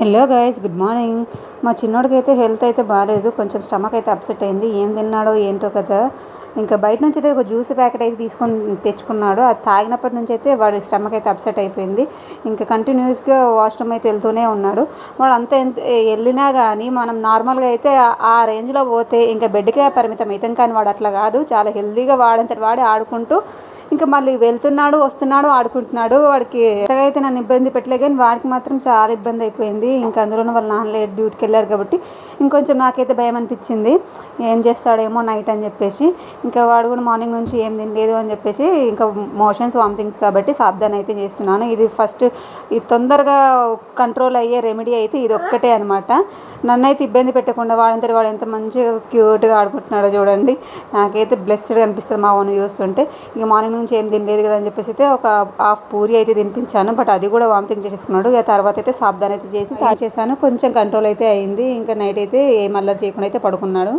Hello guys good morning మా చిన్నోడికైతే అయితే health అయితే బాగాలేదు కొంచెం స్టమక్ అయితే అప్సెట్ అయింది. ఏం తిన్నాడో ఏంటో కదా. ఇంకా బయట నుంచి అయితే ఒక జ్యూస్ ప్యాకెట్ అయితే తీసుకొని తెచ్చుకున్నాడు. అది తాగినప్పటి నుంచి అయితే వాడి స్టమక్ అయితే అప్సెట్ అయిపోయింది. ఇంకా కంటిన్యూస్గా వాష్రూమ్ అయితే వెళ్తూనే ఉన్నాడు. వాడు అంత ఎంత వెళ్ళినా కానీ మనం నార్మల్గా అయితే ఆ- ఆ రేంజ్లో పోతే ఇంకా బెడ్కే పరిమితం అవుతాం కానీ వాడు అట్లా కాదు. చాలా హెల్తీగా వాడంతటి వాడి ఆడుకుంటూ ఇంకా మళ్ళీ వెళ్తున్నాడు వస్తున్నాడు ఆడుకుంటున్నాడు. వాడికి ఎంతగా అయితే నన్ను ఇబ్బంది పెట్టలే కానీ వాడికి మాత్రం చాలా ఇబ్బంది అయిపోయింది. ఇంకా అందులోనూ వాళ్ళ నాన్న లేట్ డ్యూటీకి వెళ్ళారు కాబట్టి ఇంకొంచెం నాకైతే భయం అనిపించింది. ఏం చేస్తాడేమో నైట్ అని చెప్పేసి. ఇంకా వాడు కూడా మార్నింగ్ నుంచి ఏం తినలేదు అని చెప్పేసి ఇంకా మోషన్స్ వామిటింగ్స్ కాబట్టి సాబ్దాన్ అయితే చేస్తున్నాను. ఇది ఫస్ట్ ఇది తొందరగా కంట్రోల్ అయ్యే రెమెడీ అయితే ఇది ఒక్కటే అనమాట నన్నైతే ఇబ్బంది పెట్టకుండా వాడంతటి వాడు ఎంత మంచిగా క్యూట్గా ఆడుకుంటున్నాడో చూడండి. నాకైతే బ్లెస్డ్ అనిపిస్తుంది మా వాడిని చూస్తుంటే. ఇక మార్నింగ్ నుంచి ఏం తినలేదు కదా అని చెప్పేసి అయితే ఒక హాఫ్ పూరి అయితే తినిపించాను. బట్ అది కూడా వామిటింగ్ చేసేసుకున్నాడు. ఇక తర్వాత అయితే సాబ్దాన్ అయితే చేసి చేశాను కొంచెం కంట్రోల్ అయితే అయింది. ఇంకా నైట్ అయితే ఏం అల్లరి చేయకుండా అయితే పడుకున్నాడు.